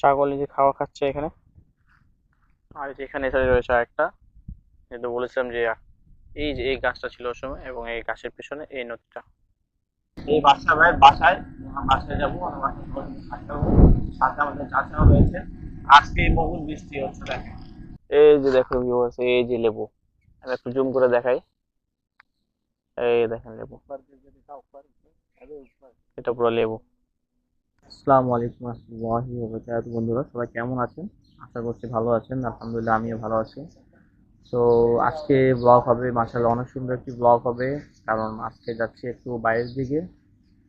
ছাগল যে খাওয়া খাচ্ছে এখানে। আর এই যে এখানে এসে রয়েছে একটা যেহেতু বলেছিলাম যে এই যে এই গাছটা ছিল ওই সময় এবং এই গাছের পিছনে এই নদীটা। এই বাসা ভাইয়ের বাসায় আমরা বাসায় যাব আমরা সাথে আমাদের চাচাও রয়েছে। আজকে বহুত বৃষ্টি হচ্ছে দেখেন। এই যে দেখো ভিউয়ার্স এই যে লেবু। আমি একটু জুম করে দেখাই। এই দেখেন লেবু। এটা পুরো লেবু। আসসালামু আলাইকুম আসসালামু আলাইকুম বন্ধুরা সবাই কেমন আছেন? আশা করছি ভালো আছেন। আলহামদুলিল্লাহ আমিও ভালো আছি। তো আজকে ব্লগ হবে মার্শাল্লাহ অনেক সুন্দর একটি ব্লগ হবে। কারণ আজকে যাচ্ছি একটু বাইরের দিকে।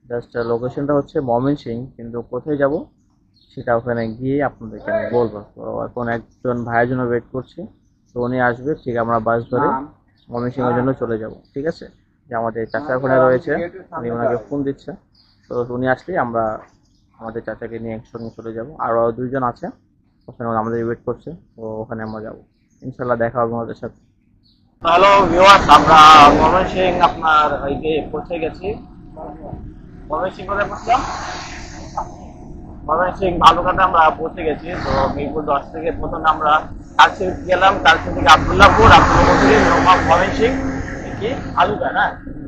জাস্ট লোকেশনটা হচ্ছে ময়মনসিং কিন্তু কোথায় যাব সেটা ওখানে গিয়ে আপনাদেরকে আমি বলব। তো এখন একজন ভাইয়ের জন্য ওয়েট করছি। তো উনি আসবে ঠিক আমরা বাস ধরে সিংয়ের জন্য চলে যাব ঠিক আছে? যে আমাদের চাচা ওখানে রয়েছে উনি ওনাকে ফোন দিচ্ছে। তো উনি আসলেই আমরা আমাদের চাচাকে নিয়ে একসঙ্গে চলে যাব। আরও দুইজন আছে, ওখানে আমাদের ওয়েট করছে, তো ওখানে আমরা যাব। ইনশাল্লাহ দেখা হবে আমাদের সাথে। হ্যালো ভিউয়ার্স, আমরা ময়মনসিং আপনার যে পৌঁছে গেছি। ময়মনসিং কোথায় পৌঁছলাম ময়মনসিং ভালুকাতে আমরা পৌঁছে গেছি। তো মিরপুর দশ থেকে প্রথমে আমরা কালচি গেলাম কালচি থেকে আবদুল্লাহপুর আবদুল্লাপুর থেকে ময়মনসিং কি ভালুকা না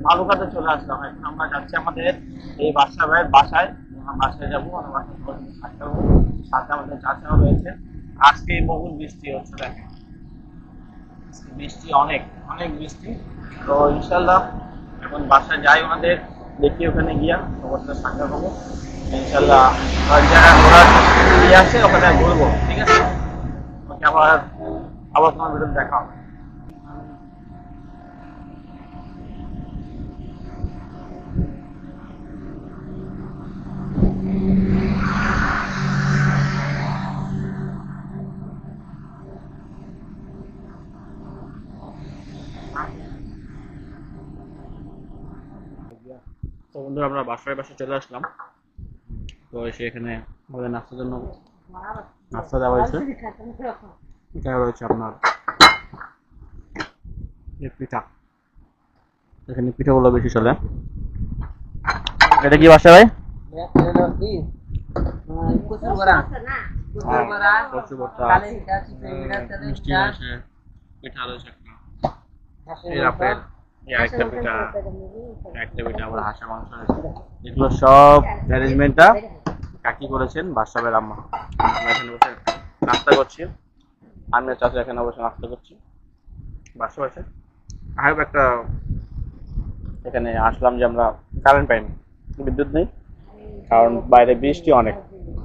ভালুকাতে চলে আসলাম। এখন আমরা যাচ্ছি আমাদের এই বাসা ভাইয়ের বাসায়। বাসায় যাব, আমরা বাসায় থাকতে হব সাথে আমাদের চাচাও রয়েছে। আজকে বহুত বৃষ্টি হচ্ছে, দেখেন। বৃষ্টি অনেক অনেক বৃষ্টি। তো ইনশাল্লাহ এখন বাসায় যাই ওনাদের দেখি ওখানে গিয়া অবস্থা সাক্ষাৎ হব ইনশাল্লাহ যারা ঘোরার ইয়ে ওখানে ঘুরবো, ঠিক আছে? ওকে আবার আবার তোমার ভিডিও দেখা হবে। তো বন্ধুরা আমরা বাসায় বাসায় চলে আসলাম। তো এসে এখানে আমাদের নাস্তার জন্য নাস্তা দেওয়া হয়েছে। এটা রয়েছে আপনার পিঠা। এখানে পিঠাগুলো বেশি চলে। এটা কি বাসা ভাই? মিষ্টি রয়েছে পিঠা রয়েছে একটা একটা আবার হাঁসের মাংস রয়েছে এগুলো সব অ্যারেঞ্জমেন্টটা কাকি করেছেন বাসাবের আম্মা। এখানে বসে নাস্তা করছি। আমি চাচা এখানে বসে নাস্তা করছি। বাসা বসে আর একটা এখানে আসলাম যে আমরা কারেন্ট পাইনি। বিদ্যুৎ নেই। কারণ বাইরে বৃষ্টি অনেক।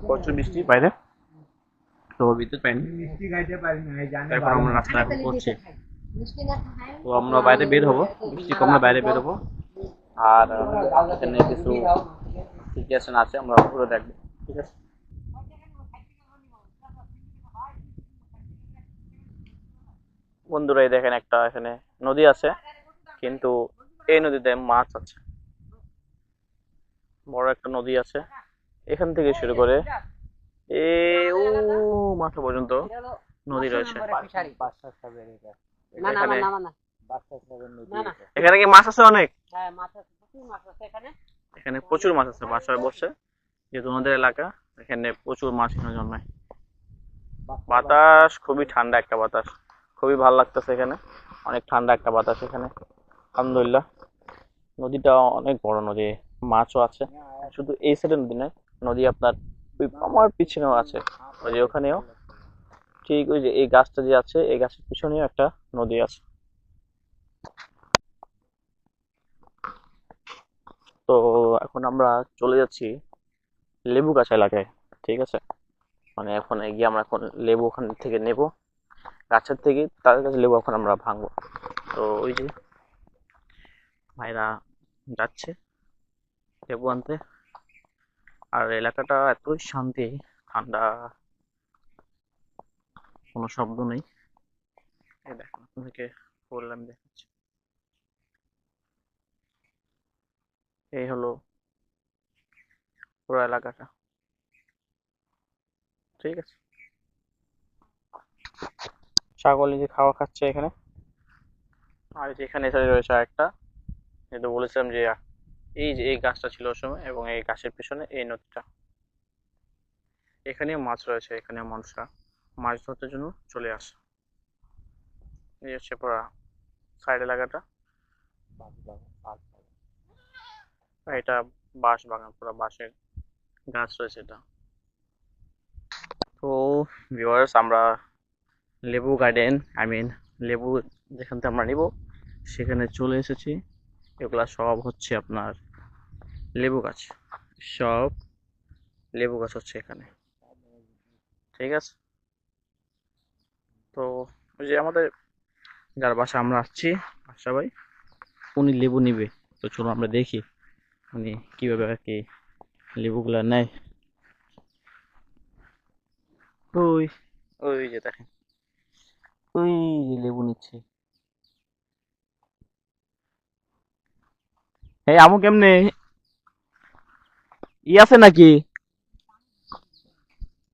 প্রচুর বৃষ্টি বাইরে। তো বিদ্যুৎ পাইনি। তারপর আমরা নাস্তা করছি। তো আমরা বাইরে বের হব। বৃষ্টি কমলে বাইরে বের হব। আর এখানে কিছু সিচুয়েশন আছে, আমরা পুরো দেখব। ঠিক আছে? বন্ধুরা, এই দেখেন একটা এখানে নদী আছে, কিন্তু এই নদীতে মাছ আছে। বড় একটা নদী আছে। এখান থেকে শুরু করে এ ও মাথা পর্যন্ত নদী রয়েছে। না না এখানে না না না। না না। এখানে কি মাছ আছে অনেক? হ্যাঁ মাছ আছে প্রচুর মাছ আছে এখানে। এখানে প্রচুর মাছ আছে বাসায় বসে যেহেতু আমাদের এলাকা এখানে প্রচুর মাছ এখানে জন্মায়। বাতাস খুবই ঠান্ডা একটা বাতাস। খুবই ভালো লাগতেছে এখানে। অনেক ঠান্ডা একটা বাতাস এখানে। আলহামদুলিল্লাহ। নদীটা অনেক বড় নদী মাছও আছে। শুধু এই সাইডে নদী নয় নদী আপনার আমার পিছনেও আছে ওই যে ওখানেও। ঠিক ওই যে এই গাছটা যে আছে, এই গাছের পিছনেও একটা নদী আছে। তো এখন আমরা চলে যাচ্ছি লেবু গাছ এলাকায়, ঠিক আছে? মানে এখন গিয়ে আমরা এখন লেবু ওখান থেকে নেব। গাছের থেকে তাদের কাছে লেবু এখন আমরা ভাঙবো। তো ওই যে ভাইরা যাচ্ছে লেবু আনতে। আর এলাকাটা এতই শান্তি, ঠান্ডা কোনো শব্দ নেই। এই এই হলো পুরো এলাকাটা। ঠিক আছে? ছাগল নিজে খাওয়া খাচ্ছে এখানে। আর এখানে রয়েছে একটা যেহেতু বলেছিলাম যে, এই যে এই গাছটা ছিল ওই সময় এবং এই গাছের পিছনে এই নদীটা। এখানে মাছ রয়েছে এখানে মানুষরা মাছ ধরতে জন্য চলে আসে। এই হচ্ছে পড়া সাইড এলাকাটা এটা বাঁশ বাগান, পুরো বাঁশের গাছ রয়েছে এটা। তো ভিউয়ার্স আমরা লেবু গার্ডেন আই মিন লেবু যেখান থেকে আমরা নিব, সেখানে চলে এসেছি। এগুলা সব হচ্ছে আপনার লেবু গাছ। সব লেবু গাছ হচ্ছে এখানে। ঠিক আছে? তো ওই যে আমাদের যার বাসা আমরা আসছি বাসা ভাই, উনি লেবু নিবে। তো চলো আমরা দেখি উনি কীভাবে আর কি লেবুগুলা নেয়। ওই ওই যে দেখেন। ওই যে লেবু নিচ্ছে। এই আমু কেমনে? ই আছে নাকি?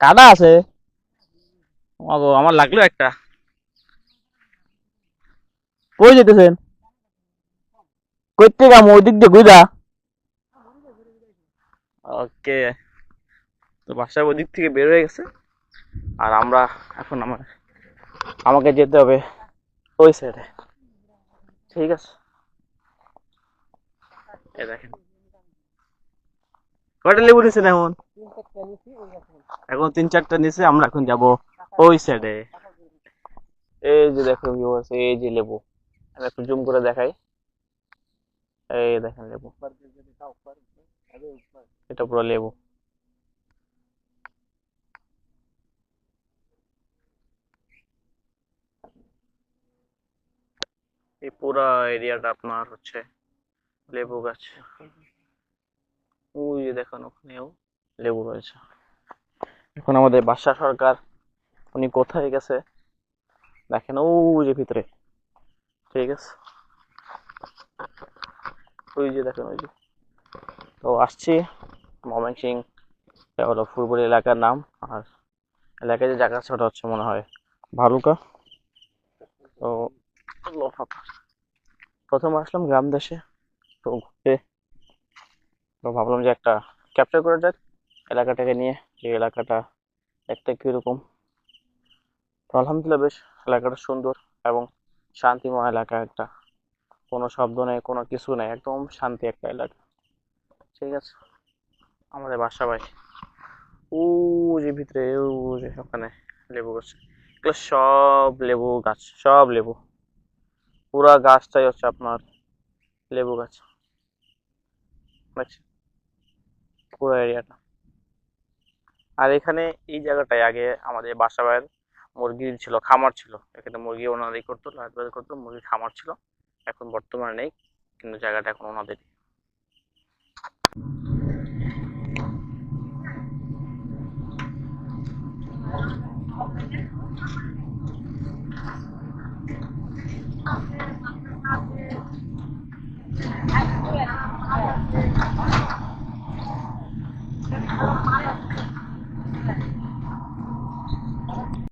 কাদা আছে? আমার লাগল একটা। কই যেতেছেন? কই থেকে আমু ওই দিক দিয়ে গুইদা ওকে। তো বাসা ওদিক থেকে বের হয়ে গেছে। আর আমরা এখন আমার আমাকে যেতে হবে ওই সাইডে ঠিক আছে? এই দেখেন। কয়টা লেবু নিছেন এখন? ওই এখন তিন চারটা নিচে আমরা এখন যাব ওই সাইডে। এই যে দেখো viewers, এই যে লেবু। আমি একটু জুম করে দেখাই। এই দেখেন লেবু। এটা পুরো লেবু। এই পুরা এরিয়াটা আপনার হচ্ছে লেবু গাছ। ওই দেখুন ওখানেও লেবু রয়েছে। এখন আমাদের বাদশা সরকার উনি কোথায় গেছে? দেখেন ও যে ভিতরে। ঠিক আছে? ওই যে দেখেন, ওই যে। তো আসছি ময়মনসিং এটা হলো ফুলপুর এলাকার নাম। আর এলাকায় যে জায়গা আছে, ওটা হচ্ছে মনে হয় ভালুকা। তো। প্রথম আসলাম গ্রাম দেশে। তো ঘুরতে। তো ভাবলাম যে একটা ক্যাপচার করে যাক এলাকাটাকে নিয়ে। যে এলাকাটা একটা কীরকম। তো আলহামদুলিল্লাহ বেশ, এলাকাটা সুন্দর এবং শান্তিময় এলাকা একটা। কোনো শব্দ নেই, কোনো কিছু নেই, একদম শান্তি একটা এলাকা। ঠিক আছে, আমাদের বাসা ভাই ও যে ভিতরে ও যে ওখানে লেবু গাছ। এগুলো সব লেবু গাছ, সব লেবু। পুরা গাছটাই হচ্ছে আপনার লেবু গাছ। পুরো এরিয়াটা। আর এখানে এই জায়গাটায় আগে আমাদের বাসা ভাইয়ের মুরগি ছিল, খামার ছিল এখানে মুরগি ওনাদেরই করতো লাইট করতো, মুরগি খামার ছিল এখন বর্তমানে নেই, কিন্তু জায়গাটা এখন ওনাদেরই